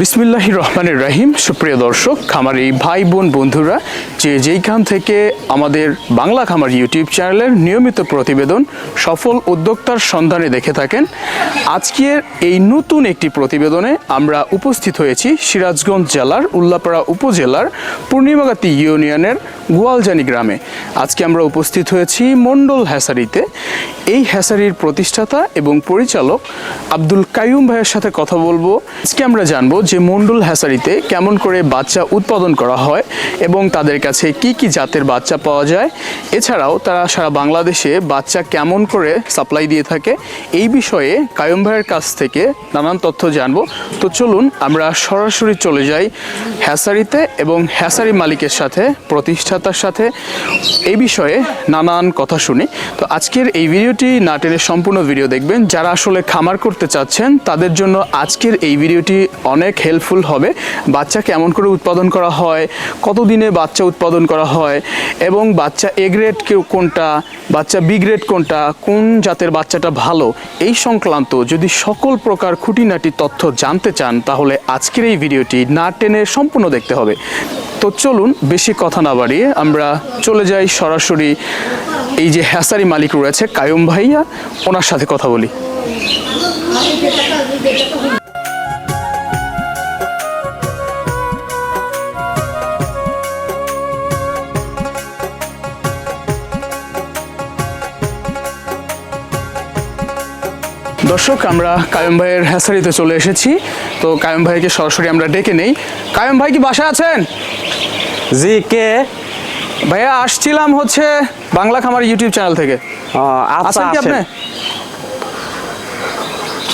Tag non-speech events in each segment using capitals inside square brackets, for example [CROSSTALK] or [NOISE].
বিসমিল্লাহ রহমানের রাহিম। সুপ্রিয় দর্শক খামারি ভাই বোন বন্ধুরা যে যেইখান থেকে আমাদের বাংলা খামার ইউটিউব চ্যানেলের নিয়মিত প্রতিবেদন সফল উদ্যোক্তার সন্ধানে দেখে থাকেন। আজকের এই নতুন একটি প্রতিবেদনে আমরা উপস্থিত হয়েছি সিরাজগঞ্জ জেলার উল্লাপাড়া উপজেলার পূর্ণিমাগাতি ইউনিয়নের গোয়ালজানি গ্রামে। আজকে আমরা উপস্থিত হয়েছি মণ্ডল হ্যাসারিতে। এই হ্যাসারির প্রতিষ্ঠাতা এবং পরিচালক আব্দুল কাইয়ুম ভাইয়ের সাথে কথা বলব। আজকে আমরা জানব যে মণ্ডল হ্যাসারিতে কেমন করে বাচ্চা উৎপাদন করা হয় এবং তাদের কাছে কি কি জাতের বাচ্চা পাওয়া যায়? এছাড়াও তারা সারা বাংলাদেশে বাচ্চা কেমন করে সাপ্লাই দিয়ে থাকে? এই বিষয়ে কায়ুম ভাইয়ের কাছ থেকে নানান তথ্য জানব। তো চলুন আমরা সরাসরি চলে যাই হ্যাসারিতে এবং হ্যাসারি মালিকের সাথে, প্রতিষ্ঠাতার সাথে। এই বিষয়ে নানান কথা শুনি। তো আজকের এই ভিডিওটি না টেনে সম্পূর্ণ ভিডিও দেখবেন। যারা আসলে খামার করতে চাচ্ছেন, তাদের জন্য আজকের এই ভিডিওটি অনেক হেল্পফুল হবে। বাচ্চা কেমন করে উৎপাদন করা হয়, কতদিনে বাচ্চা উৎপাদন করা হয়। এবং বাচ্চা এ গ্রেড কেউ কোনটা, বাচ্চা বি গ্রেড কোনটা, কোন জাতের বাচ্চাটা ভালো, এই সংক্রান্ত যদি সকল প্রকার খুঁটিনাটি তথ্য জানতে চান, তাহলে আজকের এই ভিডিওটি না টেনে সম্পূর্ণ দেখতে হবে। তো চলুন, বেশি কথা না বাড়িয়ে আমরা চলে যাই সরাসরি। এই যে হ্যাসারি মালিক রয়েছে, কায়ুম ভাইয়া, ওনার সাথে কথা বলি। দর্শক আমরা কায়ুম ভাইয়ের হ্যাসারিতে চলে এসেছি। তো কায়ুম ভাইকে সরাসরি আমরা ডেকে নেই। কায়ুম ভাই কি বাসায় আছেন? জি কে? ভাইয়া আসছিলাম হচ্ছে বাংলা খামার ইউটিউব চ্যানেল থেকে। আচ্ছা আছেন কি আপনি।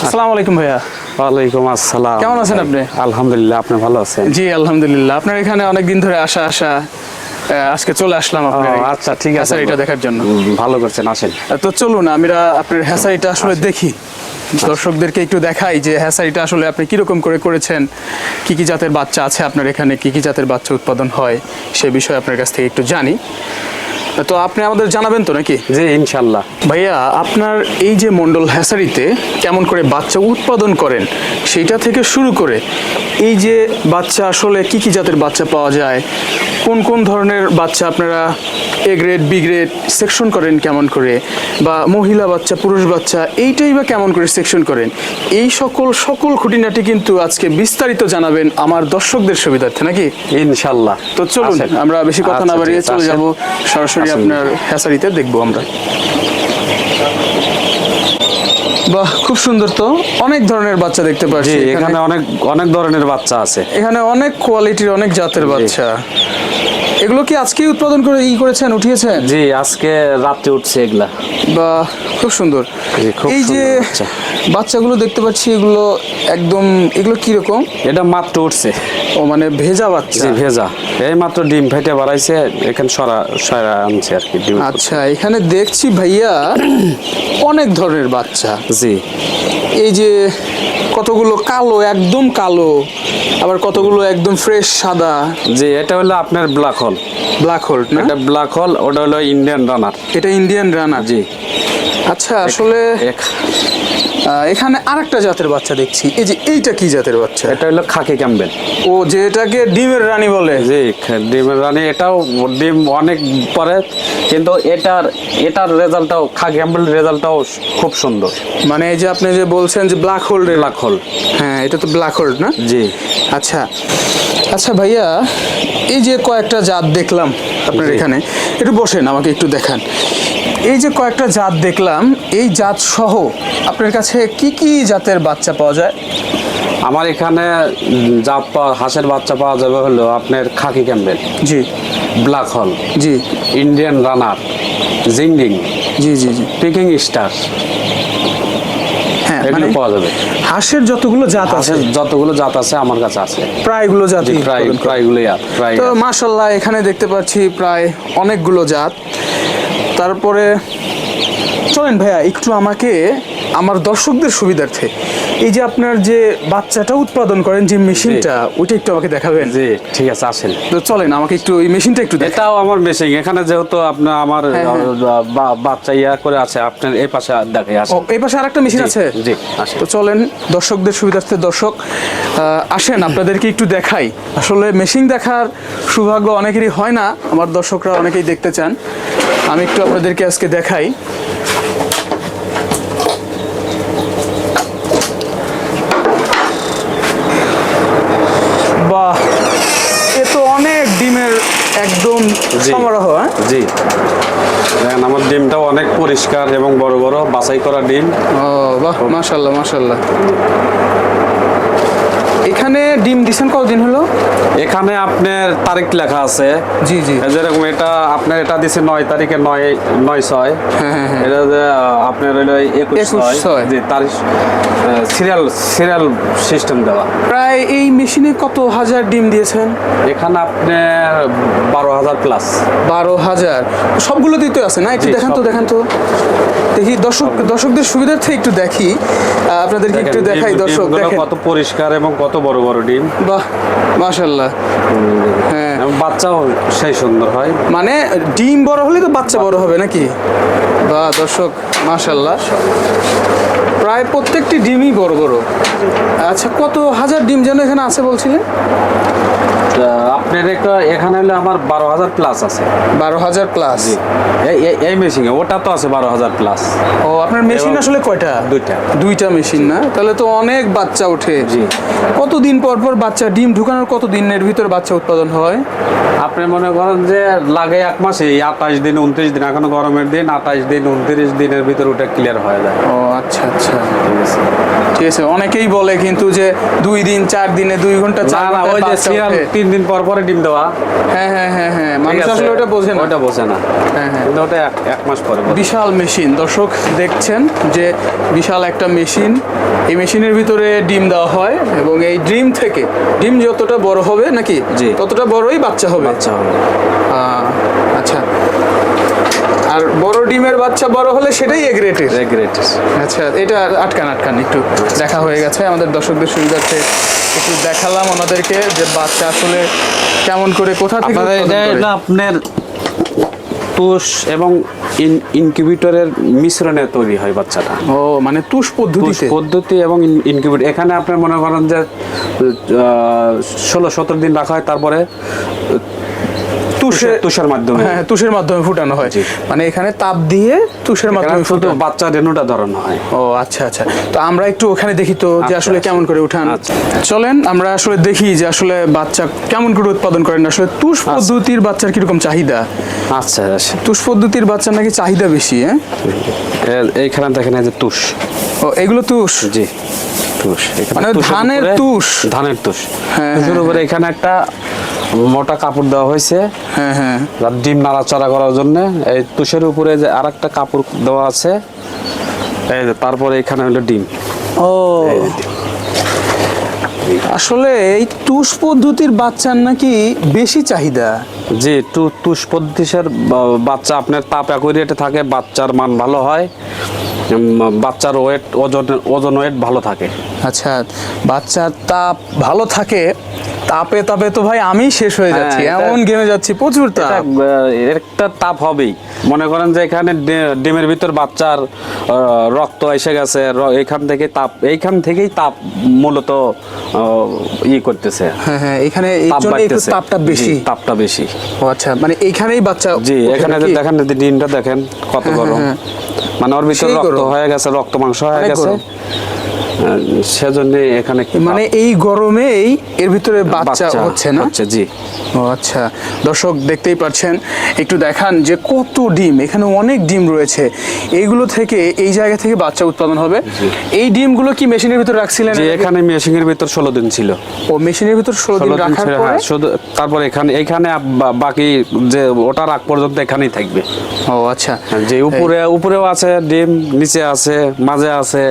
আসসালামু আলাইকুম ভাইয়া। ওয়ালাইকুম আসসালাম। কেমন আছেন আপনি? আলহামদুলিল্লাহ আপনি ভালো আছেন? জি আলহামদুলিল্লাহ। আপনার এখানে অনেক দিন ধরে আসা আসা আজকে চলে আসলাম আচ্ছা ঠিক আছে। হ্যাসারিটা দেখার জন্য। ভালো করছেন আসেন। তো চলুন আমরা আপনার হ্যাসারিটা আসলে দেখি। দর্শকদেরকে একটু দেখাই যে হ্যাসারিটা আসলে আপনি কীরকম করে করেছেন? কি কি জাতের বাচ্চা আছে আপনার এখানে? কি কি জাতের বাচ্চা উৎপাদন হয়? সে বিষয়ে আপনার কাছ থেকে একটু জানি। তো আপনি আমাদের জানাবেন তো নাকি? জি ইনশাল্লাহ। ভাইয়া আপনার এই যে মন্ডল হ্যাসারিতে কেমন করে বাচ্চা উৎপাদন করেন সেইটা থেকে শুরু করে এই যে বাচ্চা আসলে কি কি জাতের বাচ্চা পাওয়া যায় কোন কোন ধরনের বাচ্চা আপনারা A grade B grade section করেন কেমন করে বা মহিলা বাচ্চা পুরুষ বাচ্চা এইটাই বা কেমন করে সেকশন করেন এই সকল সকল খুঁটিনাটি কিন্তু আজকে বিস্তারিত জানাবেন আমার দর্শকদের সুবিধার্থে নাকি? ইনশাল্লাহ। তো চলুন আমরা বেশি কথা না আচ্ছা, বাড়িয়ে চলে। যাব সরাসরি আসেন। আপনার হ্যাসারিতে দেখব আমরা। বাহ খুব সুন্দর তো। অনেক ধরনের বাচ্চা দেখতে পাচ্ছি এখানে। অনেক অনেক ধরনের বাচ্চা আছে। এখানে অনেক কোয়ালিটির অনেক জাতের বাচ্চা। এগুলো কি আজকেই উৎপাদন করে ই করেছেন উঠিয়েছেন? জি আজকে রাতে উঠছে এগুলা। বা খুব সুন্দর। খুব এই যে বাচ্চাগুলো দেখতে পাচ্ছি এগুলো একদম এগুলো কি রকম? এটা মাত্র উঠছে। ও মানে ভেজা বাচ্চা? ভেজা। এই মাত্র ডিম ফেটে বাড়াইছে এখানে সরা সরা আনছে আর কি ডিম আচ্ছা এখানে দেখছি ভাইয়া [CLEARS THROAT] অনেক ধরনের বাচ্চা। জি। এই যে কতগুলো কালো একদম কালো আবার কতগুলো একদম ফ্রেশ সাদা। যে এটা হলো আপনার ব্ল্যাক হোল ব্ল্যাক হোল না? এটা ব্ল্যাক হোল ওটা হলো ইন্ডিয়ান রানার এটা ইন্ডিয়ান রানার জি। আচ্ছা আসলে এখানে আরেকটা জাতের বাচ্চা দেখছি। এই যে এইটা কি জাতের বাচ্চা? এটা হলো খাকি ক্যাম্বেল। ও যেটাকে ডিমের রানী বলে। জি ডিমের রানী এটাও ডিম অনেক পরে কিন্তু এটার এটার রেজাল্টটাও খাকি ক্যাম্বেল রেজাল্টটাও খুব সুন্দর। মানে এই যে আপনি যে বলছেন যে ব্ল্যাক হোল ব্ল্যাক হোল হ্যাঁ এটা তো ব্ল্যাক হোল না? জি। আচ্ছা। আচ্ছা ভাইয়া এই যে কয়েকটা জাত দেখলাম আপনার এখানে। একটু বসেন আমাকে একটু দেখান। এই যে কয়েকটা জাত দেখলাম এই জাত সহ আপনার কাছে কি কি জাতের বাচ্চা পাওয়া যায়? আমার এখানে জাত পাওয়া হাঁসের বাচ্চা পাওয়া যাবে হলো আপনার খাকি ক্যাম্বেল জি। ব্ল্যাক হল জি। ইন্ডিয়ান রানার জিংডিং জি জি জি। পিকিং স্টার হ্যাঁ এগুলো মানে পাওয়া যাবে। হাঁসের যতগুলো জাত আছে। যতগুলো জাত আছে আমার কাছে আছে। প্রায়গুলো জাত প্রায় প্রায়গুলোই আছে প্রায় তো মাশাল্লাহ এখানে দেখতে পাচ্ছি প্রায় অনেকগুলো জাত। তারপরে চলেন ভাইয়া একটু আমাকে আমার দর্শকদের সুবিধার্থে। এই যে আপনার যে বাচ্চাটা উৎপাদন করেন যে মেশিনটা ওইটা একটু আমাকে দেখাবেন? জি ঠিক আছে আসেন। তো চলেন আমাকে একটু ওই মেশিনটা একটু এটাও আমার মেশিন এখানে যেহেতু আপনার আমার হ্যাঁ, হ্যাঁ। বাচ্চা ইয়া করে আছে আপনার এই পাশে দেখে আসেন। এই পাশে আরেকটা মেশিন আছে? জি। তো চলেন দর্শকদের সুবিধার্থে দর্শক আসেন আপনাদেরকে একটু দেখাই। আসলে মেশিন দেখার সৌভাগ্য অনেকেরই হয় না আমার দর্শকরা অনেকেই দেখতে চান। আমি একটু আপনাদেরকে আজকে দেখাই। বাহ এ তো অনেক ডিমের একদম জি। সমারোহ হ্যাঁ? জি। দেখেন আমার ডিমটাও অনেক পরিষ্কার এবং বড় বড় বাছাই করা ডিম। ও বাহ মাশাল্লাহ মাশাল্লাহ এখানে ডিম দিছেন কতদিন হলো? এখানে আপনার তারিখ লেখা আছে। জি জি। যেরকম এটা আপনার এটা দিছে নয় তারিখে নয় নয় ছয়। হ্যাঁ, হ্যাঁ, হ্যাঁ। এটা যে আপনার হইল একুশ ছয়। জি তারিখ সিরিয়াল সিরিয়াল সিস্টেম দেওয়া। প্রায় এই মেশিনে কত হাজার ডিম দিয়েছেন? এখানে আপনার বারো হাজার প্লাস বারো হাজার। সবগুলোতেই তো আছে না? একটু দেখেন তো দেখেন তো। দেখি দর্শক দর্শকদের সুবিধার্থে একটু দেখি। আপনাদেরকে একটু দেখাই দর্শক দেখেন। কত পরিষ্কার এবং কত বড় বড় ডিম। বাহ মাশাল্লাহ হ্যাঁ। বাচ্চাও সেই সুন্দর হয়। মানে ডিম বড় হলে তো বাচ্চা বড় হবে নাকি? বা দর্শক মাশাল্লাহ প্রায় প্রত্যেকটি ডিমই বড় বড়। আচ্ছা কত হাজার ডিম যেন এখানে আছে বলছিলেন? আপনার একটা এখানে হলে আমার বারো হাজার প্লাস আছে। বারো হাজার প্লাস এই মেশিনে ওটা তো আছে বারো হাজার প্লাস ও আপনার মেশিন আসলে কয়টা? দুইটা। দুইটা মেশিন না? তাহলে তো অনেক বাচ্চা ওঠে। জি। কতদিন পর পর বাচ্চা ডিম ঢুকানোর কত দিনের ভিতর বাচ্চা উৎপাদন হয়? আপনি মনে করেন যে লাগে এক মাসে আঠাশ দিন উনত্রিশ দিন এখন গরমের দিন আঠাশ দিন উনত্রিশ দিনের ভিতরে ওটা ক্লিয়ার হয়ে যায়। ও আচ্ছা আচ্ছা। ঠিক আছে। ঠিক আছে অনেকেই বলে কিন্তু যে দুই দিন চার দিনে দুই ঘণ্টা না চার না ওই যে সিরিয়াল ওঠে। তিন দিন পর পরে ডিম দেওয়া। হ্যাঁ হ্যাঁ হ্যাঁ হ্যাঁ মানুষ আসলে ওটা বোঝে না। ওটা বোঝে না। হ্যাঁ, হ্যাঁ। ওটা এক- মাস পরে বিশাল মেশিন। দর্শক দেখছেন যে বিশাল একটা মেশিন। এই মেশিনের ভিতরে ডিম দেওয়া হয় এবং এই ডিম থেকে ডিম যতটা বড় হবে নাকি। ততটা বড়ই বাচ্চা হবে। বাচ্চা হবে। আচ্ছা। আর বড় ডিমের বাচ্চা বড় হলে সেটাই এগ রেটের রেগ্রেট আচ্ছা এটা আটকান আটকান একটু। দেখা হয়ে গেছে আমাদের দর্শকদের সুবিধার্থে একটু দেখালাম ওনাদেরকে যে বাচ্চা আসলে কেমন করে কোথা থেকে আপনার তুষ এবং ইনকিউবেটরের মিশ্রণে তৈরি হয় বাচ্চাটা। ও মানে তুষ পদ্ধতি পদ্ধতি এবং ইনকিউবেটর। এখানে আপনার মনে করেন যে ষোলো সতেরো দিন রাখা হয় তারপরে তুষে তুষের মাধ্যমে। হ্যাঁ তুষের মাধ্যমে ফুটানো হয়। মানে এখানে তাপ দিয়ে তুষের মাধ্যমে শুধু বাচ্চা রেণুটা ধরানো হয়। ও আচ্ছা আচ্ছা। তো আমরা একটু ওখানে দেখি তো যে আচ্ছা, আসলে আচ্ছা। কেমন করে উঠান। আচ্ছা। চলেন আমরা আসলে দেখি যে আসলে বাচ্চা কেমন করে উৎপাদন করেন। আসলে তুষ পদ্ধতির বাচ্চার কীরকম চাহিদা? আচ্ছা আচ্ছা। তুষ পদ্ধতির বাচ্চার নাকি চাহিদা বেশি হ্যাঁ? এইখানে দেখেন যে তুষ। ও এগুলো তুষ? জি তুষ। মানে ধানের তুষ? ধানের তুষ। হ্যাঁ, তুষের এখানে একটা মোটা কাপড় দেওয়া হয়েছে। হ্যাঁ হ্যাঁ। ডিম নাড়াচাড়া করার জন্য। এই তুষের উপরে যে আর একটা কাপড় দেওয়া আছে এই যে তারপরে এখানে হলো ডিম। ও। আসলে এই তুষ পদ্ধতির বাচ্চার নাকি বেশি চাহিদা? টু তুষ পদ্ধতির বাচ্চা আপনার তাপ অ্যাকুরেটে থাকে বাচ্চার মান ভালো হয়। বাচ্চার ওয়েট ওজন ওজন ওয়েট ভালো থাকে। আচ্ছা বাচ্চার তাপ ভালো থাকে তাপে তাপে তো ভাই আমি শেষ হয়ে যাচ্ছি হ্যাঁ, এমন গেমে যাচ্ছি প্রচুর তাপ। একটা তাপ হবেই। মনে করেন যে এখানে ডিমের ভিতর বাচ্চার রক্ত এসে গেছে এখান থেকে তাপ এইখান থেকেই তাপ মূলত ই করতেছে। হ্যাঁ হ্যাঁ এখানে। তাপটা বেশি। তাপটা বেশি। ও আচ্ছা মানে এইখানেই বাচ্চা জি এখানে দেখেন ডিমটা দেখেন কত গরম। হ্যাঁ। মানে ওর ভিতরে রক্ত হয়ে গেছে রক্ত মাংস হয়ে গেছে। সেজন্য এখানে মানে এই গরমেই এর ভিতরে বাচ্চা হচ্ছে না? হচ্ছে জি। ও আচ্ছা। দর্শক দেখতেই পাচ্ছেন একটু দেখান যে কত ডিম এখানে অনেক ডিম রয়েছে। এইগুলো থেকে এই জায়গা থেকে বাচ্চা উৎপাদন হবে। এই ডিমগুলো কি মেশিনের ভিতর রাখছিলেন? যে এখানে মেশিনের ভিতর ষোলো দিন ছিল। ও মেশিনের ভিতর ষোলো দিন রাখার ছিল, পরে? হ্যাঁ তারপর এখানে এখানে বাকি যে ওটার আগ পর্যন্ত এখানেই থাকবে। ও আচ্ছা। যে উপরে উপরেও আছে ডিম নিচে আছে মাঝে আছে।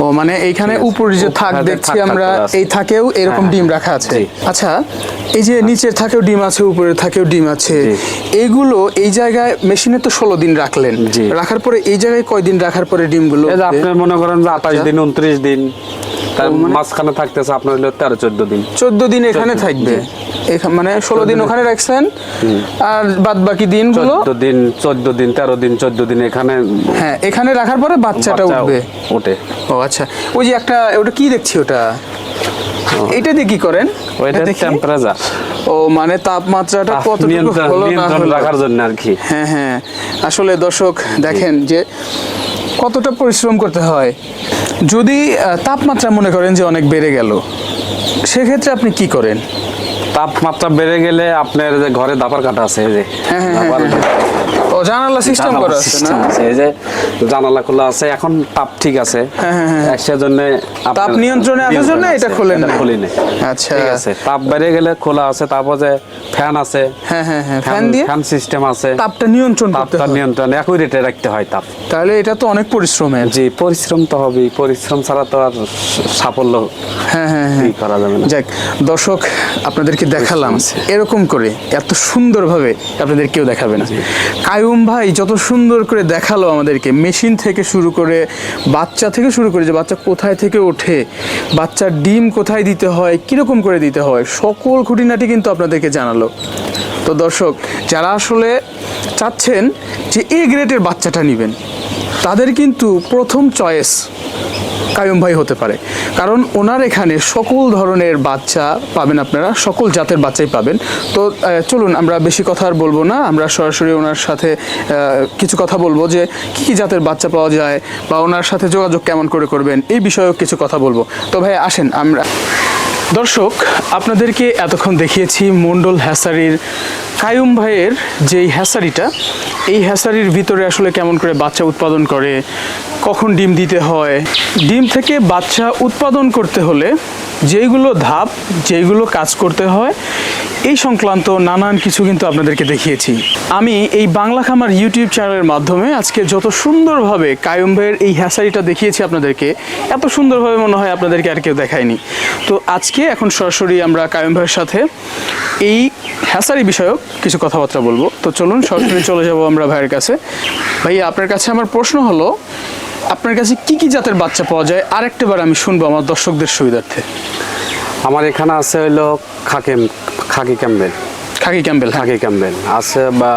ও মানে এইখানে উপরে যে থাক দেখছি থাক থাক আমরা এই থাকেও এরকম হ্যাঁ, ডিম রাখা আছে। আচ্ছা এই যে নিচের থাকেও ডিম আছে উপরের থাকেও ডিম আছে। এইগুলো এই জায়গায় মেশিনে তো ষোলো দিন রাখলেন। রাখার পরে এই জায়গায় কয়দিন রাখার পরে ডিমগুলো এই যে উঠবে? আপনি মনে করেন যে আঠাশ আচ্ছা। দিন উনত্রিশ দিন তার মানে- মাঝখানে থাকতেছে আপনার হলো তেরো চোদ্দ দিন। চোদ্দ দিন এখানে থাকবে। এখা- মানে ষোলো দিন ওখানে রাখছেন আর বাদ বাকি দিনগুলো দিন চোদ্দ দিন তেরো দিন চোদ্দ দিন এখানে হ্যাঁ এখানে রাখার পরে বাচ্চাটা উঠবে। ওঠে ও আচ্ছা ওই যে একটা ওটা কি দেখছি ওটা? এটা দিয়ে কি করেন? ওইটা টেম্পারেচার ও মানে তাপমাত্রাটা হলো। রাখার জন্য আর কি। হ্যাঁ হ্যাঁ। আসলে দর্শক দেখেন যে কতটা পরিশ্রম করতে হয়। যদি তাপমাত্রা মনে করেন যে অনেক বেড়ে গেল সেক্ষেত্রে আপনি কি করেন? তাপমাত্রা বেড়ে গেলে আপনার যে ঘরে দাপার কাটা আছে যে হ্যাঁ, হ্যাঁ, ও জানালা সিস্টেম করা আছে না? এই যে জানালা খোলা আছে এখন তাপ ঠিক আছে। হ্যাঁ, হ্যাঁ, হ্যাঁ। সেজন্য তাপ নিয়ন্ত্রণে আসার জন্য এটা খোলেন। খুলি নাই? আচ্ছা। ঠিক আছে তাপ বেড়ে গেলে খোলা আছে তারপর যে ফ্যান আছে। হ্যাঁ হ্যাঁ হ্যাঁ ফ্যান দিয়ে ফ্যান সিস্টেম আছে। তাপটা নিয়ন্ত্রণ করতে তাপটা নিয়ন্ত্রণ একই রেটে রাখতে হয় তাপ। তাহলে এটা তো অনেক পরিশ্রমের। জি পরিশ্রম তো হবেই পরিশ্রম ছাড়া তো আর সাফল্য হ্যাঁ হ্যাঁ হ্যাঁ। করা যাবে না। যাক দর্শক আপনাদেরকে দেখালাম এরকম করে এত সুন্দরভাবে আপনাদের কেউ দেখাবে না। কায়ুম ভাই, যত সুন্দর করে দেখাল আমাদেরকে। মেশিন থেকে শুরু করে, বাচ্চা থেকে শুরু করে যে বাচ্চা কোথায় থেকে ওঠে, বাচ্চার ডিম কোথায় দিতে হয়, কীরকম করে দিতে হয়, সকল খুঁটিনাটি কিন্তু আপনাদেরকে জানালো। তো দর্শক, যারা আসলে চাচ্ছেন যে এ গ্রেডের বাচ্চাটা নেবেন, তাদের কিন্তু প্রথম চয়েস কায়ুম ভাই হতে পারে। কারণ ওনার এখানে সকল ধরনের বাচ্চা পাবেন আপনারা, সকল জাতের বাচ্চাই পাবেন। তো চলুন, আমরা বেশি কথা আর বলব না। আমরা সরাসরি ওনার সাথে কিছু কথা বলব যে, কী কী জাতের বাচ্চা পাওয়া যায় বা ওনার সাথে যোগাযোগ কেমন করে করবেন, এই বিষয়েও কিছু কথা বলব। তো ভাই, আসেন, আমরা দর্শক, আপনাদেরকে এতক্ষণ দেখিয়েছি মন্ডল হ্যাসারির কায়ুম ভাইয়ের যেই হ্যাসারিটা, এই হ্যাসারির ভিতরে আসলে কেমন করে বাচ্চা উৎপাদন করে, কখন ডিম দিতে হয়, ডিম থেকে বাচ্চা উৎপাদন করতে হলে যেইগুলো ধাপ, যেইগুলো কাজ করতে হয়, এই সংক্রান্ত নানান কিছু কিন্তু আপনাদেরকে দেখিয়েছি। আমি এই বাংলা খামার ইউটিউব চ্যানেলের মাধ্যমে আজকে যত সুন্দরভাবে কায়ুম ভাইয়ের এই হ্যাসারিটা দেখিয়েছি আপনাদেরকে, এত সুন্দরভাবে মনে হয় আপনাদেরকে আর কেউ দেখায়নি। তো আজকে এখন সরাসরি আমরা কায়ুম ভাইয়ের সাথে এই হ্যাসারি বিষয়ক কিছু কথাবার্তা বলব। তো চলুন সরাসরি চলে যাব আমরা ভাইয়ের কাছে। ভাইয়া আপনার কাছে আমার প্রশ্ন হলো আপনার কাছে কি কি জাতের বাচ্চা পাওয়া যায়? আরেকটাবার আমি শুনব আমার দর্শকদের সুবিধার্থে। আমার এখানে আছে হইল khaki khaki Campbell. Khaki Campbell khaki Campbell. আছে বা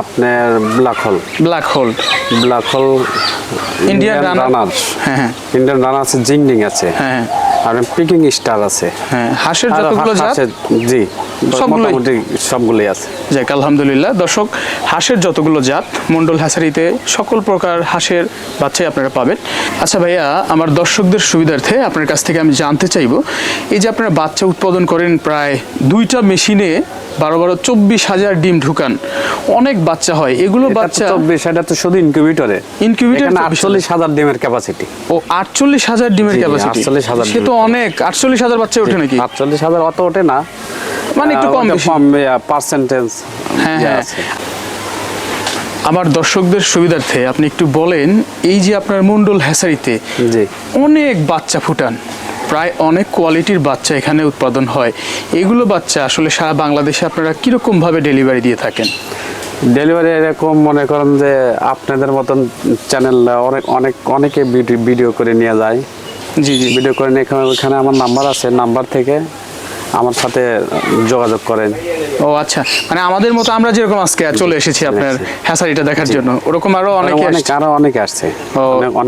আপনার black hole. Black hole. Black hole Indian runner runner হ্যাঁ হ্যাঁ। ইন্ডিয়ান রানার আছে। জিংডিং আছে হ্যাঁ। আর পিকিং স্টার আছে। হ্যাঁ হাঁসের যতগুলো জাত? জি? মোটামুটি সবগুলোই আছে। যাক আলহামদুলিল্লাহ। দর্শক হাঁসের যতগুলো জাত মন্ডল হাসারিতে সকল প্রকার হাঁসের বাচ্চাই আপনারা পাবেন। আচ্ছা ভাইয়া আমার দর্শকদের সুবিধার্থে আপনার কাছ থেকে আমি জানতে চাইব এই যে আপনারা বাচ্চা উৎপাদন করেন প্রায় দুইটা মেশিনে বারো বারো চব্বিশ হাজার ডিম ঢুকান। অনেক বাচ্চা হয়। এগুলো বাচ্চা চব্বিশ এটা তো শুধু ইনকিউবেটরে 24 আটচল্লিশ হাজার ডিমের ক্যাপাসিটি ও আটচল্লিশ হাজার ডিমের ক্যাপাসিটি 48,000 সে তো অনেক। আটচল্লিশ হাজার বাচ্চা ওঠে নাকি? আটচল্লিশ হাজার অত ওঠে না। মানে একটু কম। কম পার্সেন্টেজ হ্যাঁ হ্যাঁ। আমার দর্শকদের সুবিধার্থে আপনি একটু বলেন এই যে আপনার মন্ডল হ্যাসারিতে অনেক বাচ্চা ফুটান। প্রায় অনেক কোয়ালিটির বাচ্চা এখানে উৎপাদন হয়। এগুলো বাচ্চা আসলে সারা বাংলাদেশে আপনারা কীরকমভাবে ডেলিভারি দিয়ে থাকেন? ডেলিভারি এরকম মনে করেন যে আপনাদের মতন চ্যানেল অনেক অনেক অনেকে ভিডিও করে নিয়ে যায়। জি জি। ভিডিও করে নিয়ে এখানে আমার নাম্বার আছে নাম্বার থেকে আমার সাথে যোগাযোগ করেন। ও আচ্ছা। মানে আমাদের মতো আমরা যেরকম আজকে চলে এসেছি আপনার হ্যাসারিটা দেখার জন্য ওরকম আরও অনেকে অনেক। আরও অনেকে আসছে।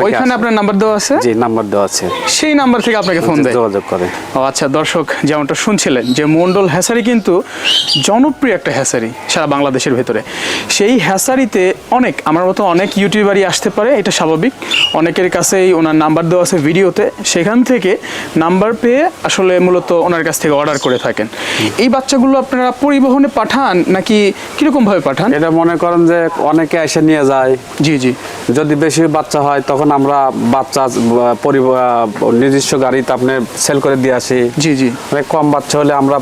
ওইখানে আপনার নাম্বার দেওয়া আছে? জি নাম্বার দেওয়া আছে। সেই নাম্বার থেকে আপনাকে ফোন দেয়। যোগাযোগ করে। ও আচ্ছা দর্শক যেমনটা শুনছিলেন যে মন্ডল হ্যাসারি কিন্তু জনপ্রিয় একটা হ্যাসারি সারা বাংলাদেশের ভেতরে। সেই হ্যাসারিতে অনেক আমার মতো অনেক ইউটিউবারই আসতে পারে এটা স্বাভাবিক। অনেকের কাছেই ওনার নাম্বার দেওয়া আছে ভিডিওতে। সেখান থেকে নাম্বার পেয়ে আসলে মূলত ওনার কাছ থেকে অর্ডার অর্ডার করে থাকেন। এই বাচ্চাগুলো আপনারা পরিবহনে পাঠান নাকি কীরকম ভাবে পাঠান? এটা মনে করেন যে অনেকে এসে নিয়ে যায়। জি জি। যদি বেশি বাচ্চা হয় তখন আমরা বাচ্চা নিজস্ব গাড়িতে আপনি সেল করে দিয়ে আসি। জি জি। অনেক কম বাচ্চা হলে আমরা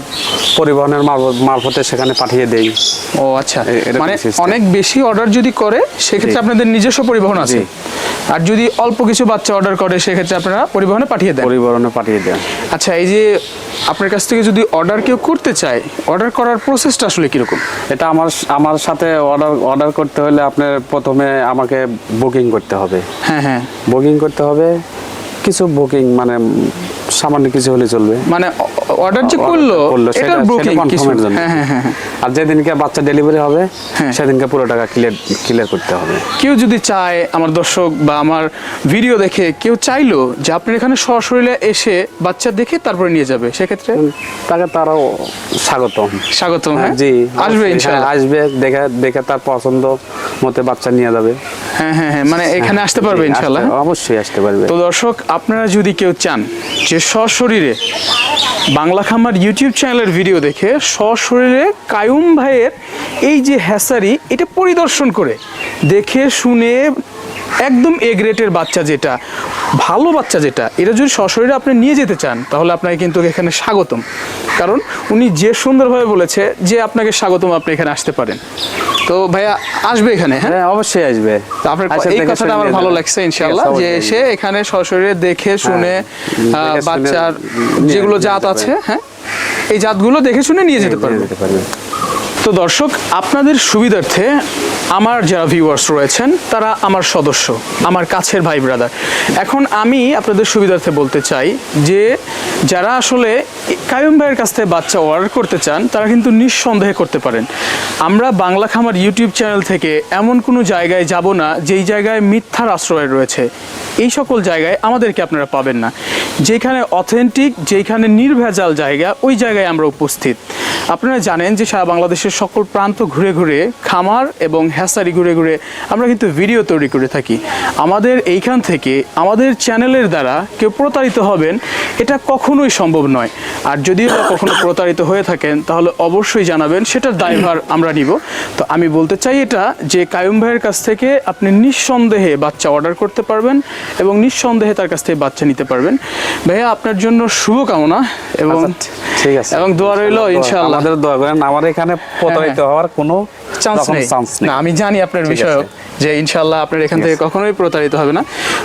পরিবহনের মারফতে সেখানে পাঠিয়ে দেই। ও আচ্ছা। মানে অনেক বেশি অর্ডার যদি করে সেক্ষেত্রে। আপনাদের নিজস্ব পরিবহন আছে। আর যদি অল্প কিছু বাচ্চা অর্ডার করে সেক্ষেত্রে আপনারা পরিবহনে পাঠিয়ে দেন। পরিবহনে পাঠিয়ে দেন। আচ্ছা এই যে আপনার কাছ থেকে যদি অর্ডার কেউ করতে চায় অর্ডার করার প্রসেসটা আসলে কীরকম? এটা আমার আমার সাথে অর্ডার অর্ডার করতে হলে আপনার প্রথমে আমাকে বুকিং করতে হবে। হ্যাঁ হ্যাঁ। বুকিং করতে হবে কিছু বুকিং মানে সামান্য কিছু হলে চলবে। মানে অর্ডার যে করল সেটা- বুকিং কিছু। হ্যাঁ হ্যাঁ হ্যাঁ হ্যাঁ। আর যেদিনকে বাচ্চা ডেলিভারি হবে হ্যাঁ। সেদিনকে পুরো টাকা ক্লিয়ার ক্লিয়ার করতে হবে। কেউ যদি চায় আমার দর্শক বা আমার ভিডিও দেখে কেউ চাইলো যে আপনার এখানে সশরীরে এসে বাচ্চা দেখে তারপরে নিয়ে যাবে সেক্ষেত্রে? তাকে তারাও স্বাগতম। স্বাগতম হ্যাঁ জি। আসবে ইনশাআল্লাহ। আসবে দেখে দেখে তার পছন্দ মতে বাচ্চা নিয়ে যাবে। হ্যাঁ হ্যাঁ হ্যাঁ মানে এখানে আসতে পারবে ইনশাআল্লাহ। অবশ্যই আসতে পারবে। তো দর্শক আপনারা যদি কেউ চান যে সশরীরে। বাংলা খামার ইউটিউব চ্যানেলের ভিডিও দেখে সশরীরে কায়ুম ভাইয়ের এই যে হ্যাসারি, এটা পরিদর্শন করে। দেখে শুনে একদম এ গ্রেটের বাচ্চা যেটা ভালো বাচ্চা যেটা এটা যদি সশরীরে আপনি নিয়ে যেতে চান তাহলে আপনাকে কিন্তু এখানে স্বাগতম। কারণ উনি যে সুন্দরভাবে বলেছে যে আপনাকে স্বাগতম আপনি এখানে আসতে পারেন। তো ভাইয়া আসবে এখানে হ্যাঁ? হ্যাঁ অবশ্যই আসবে। তো আপনার এই কথাটা আমার ভালো লাগছে আছে, ইনশাআল্লাহ যে। সে এখানে সরাসরি দেখে শুনে হ্যাঁ, শুনে বাচ্চার যেগুলো জাত আছে হ্যাঁ? এই জাতগুলো দেখে শুনে নিয়ে যেতে পারবে। তো দর্শক, আপনাদের সুবিধার্থে আমার যারা ভিউয়ার্স রয়েছেন, তারা আমার সদস্য, আমার কাছের ভাই ব্রাদার এখন আমি আপনাদের সুবিধার্থে বলতে চাই যে, যারা আসলে কায়ুম ভাইয়ের কাছ থেকে বাচ্চা অর্ডার করতে চান, তারা কিন্তু নিঃসন্দেহে করতে পারেন। আমরা বাংলা খামার ইউটিউব চ্যানেল থেকে এমন কোনো জায়গায় যাব না, যেই জায়গায় মিথ্যার আশ্রয় রয়েছে। এই সকল জায়গায় আমাদেরকে আপনারা পাবেন না। যেখানে অথেন্টিক যেখানে নির্ভেজাল জায়গা, ওই জায়গায় আমরা উপস্থিত। আপনারা জানেন যে সারা বাংলাদেশের সকল প্রান্ত ঘুরে ঘুরে খামার এবং হ্যাসারি ঘুরে ঘুরে আমরা কিন্তু ভিডিও তৈরি করে থাকি। আমাদের এইখান থেকে আমাদের চ্যানেলের দ্বারা কেউ প্রতারিত হবেন এটা কখনোই সম্ভব নয়। আর যদিও বা কখনো প্রতারিত হয়ে থাকেন তাহলে অবশ্যই জানাবেন সেটার দায়ভার আমরা নিব। তো আমি বলতে চাই এটা যে কায়ুম ভাইয়ের কাছ থেকে আপনি নিঃসন্দেহে বাচ্চা অর্ডার করতে পারবেন এবং নিঃসন্দেহে তার কাছ থেকে বাচ্চা নিতে পারবেন। ভাইয়া আপনার জন্য শুভকামনা এবং আচ্ছা, ঠিক আছে। এবং দোয়া রইল ইনশাআল্লাহ আমাদের দোয়া করেন আমার এখানে প্রতারিত হওয়ার কোনো চান্স নেই। না আমি জানি আপনার বিষয় যে ইনশাআল্লাহ আপনার এখান থেকে কখনোই প্রতারিত হবে না।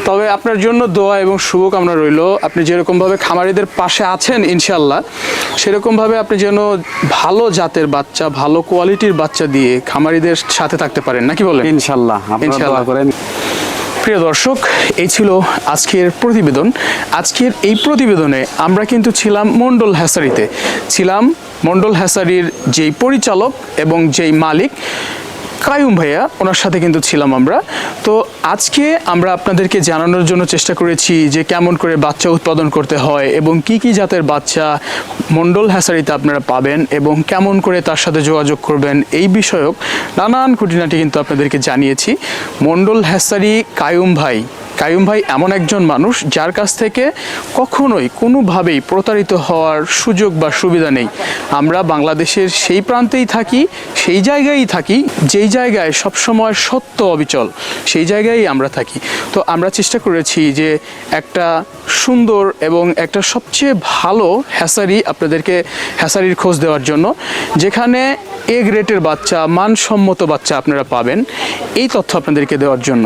তবে আপনার জন্য দোয়া এবং শুভকামনা রইল। আপনি যেরকম ভাবে খামারিদের পাশে আছেন ইনশাআল্লাহ সেরকম ভাবে আপনি যেন ভালো জাতের বাচ্চা ভালো কোয়ালিটির বাচ্চা দিয়ে খামারিদের সাথে থাকতে পারেন। নাকি বলেন? ইনশাল্লাহ ইনশাল্লাহ। করেন। প্রিয় দর্শক এই ছিল আজকের প্রতিবেদন। আজকের এই প্রতিবেদনে আমরা কিন্তু ছিলাম মন্ডল হ্যাসারিতে। ছিলাম মন্ডল হ্যাসারির যেই পরিচালক এবং যেই মালিক, কায়ুম ভাইয়া, ওনার সাথে কিন্তু ছিলাম আমরা। তো আজকে আমরা আপনাদেরকে জানানোর জন্য চেষ্টা করেছি যে কেমন করে বাচ্চা উৎপাদন করতে হয় এবং কি কি জাতের বাচ্চা মন্ডল হ্যাসারিতে আপনারা পাবেন এবং কেমন করে তার সাথে যোগাযোগ করবেন এই বিষয়ক নানান খুঁটিনাটি কিন্তু আপনাদেরকে জানিয়েছি। মন্ডল হ্যাসারি, কায়ুম ভাই কায়ুম ভাই এমন একজন মানুষ যার কাছ থেকে কখনোই কোনোভাবেই প্রতারিত হওয়ার সুযোগ বা সুবিধা নেই। আমরা বাংলাদেশের সেই প্রান্তেই থাকি, সেই জায়গায় থাকি, যেই জায়গায় সবসময় সত্য অবিচল, সেই জায়গায় আমরা থাকি। তো আমরা চেষ্টা করেছি যে একটা সুন্দর এবং একটা সবচেয়ে ভালো হ্যাসারি আপনাদেরকে হ্যাসারির খোঁজ দেওয়ার জন্য, যেখানে এ গ্রেটের বাচ্চা, মানসম্মত বাচ্চা আপনারা পাবেন এই তথ্য আপনাদেরকে দেওয়ার জন্য।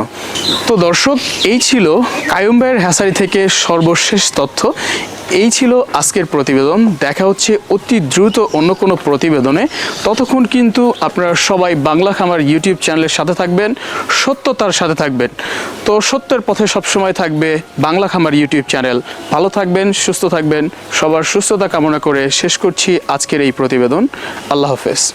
তো দর্শক, এই ছিল কায়ুম ভাইয়ের হ্যাসারি থেকে সর্বশেষ তথ্য। এই ছিল আজকের প্রতিবেদন। দেখা হচ্ছে অতি দ্রুত অন্য কোনো প্রতিবেদনে। ততক্ষণ কিন্তু আপনারা সবাই বাংলা খামার ইউটিউব চ্যানেলের সাথে থাকবেন, সত্যতার সাথে থাকবেন। তো সত্যের পথে সবসময় থাকবে বাংলা খামার ইউটিউব চ্যানেল। ভালো থাকবেন, সুস্থ থাকবেন, সবার সুস্থতা কামনা করে শেষ করছি আজকের এই প্রতিবেদন। আল্লাহ হাফেজ।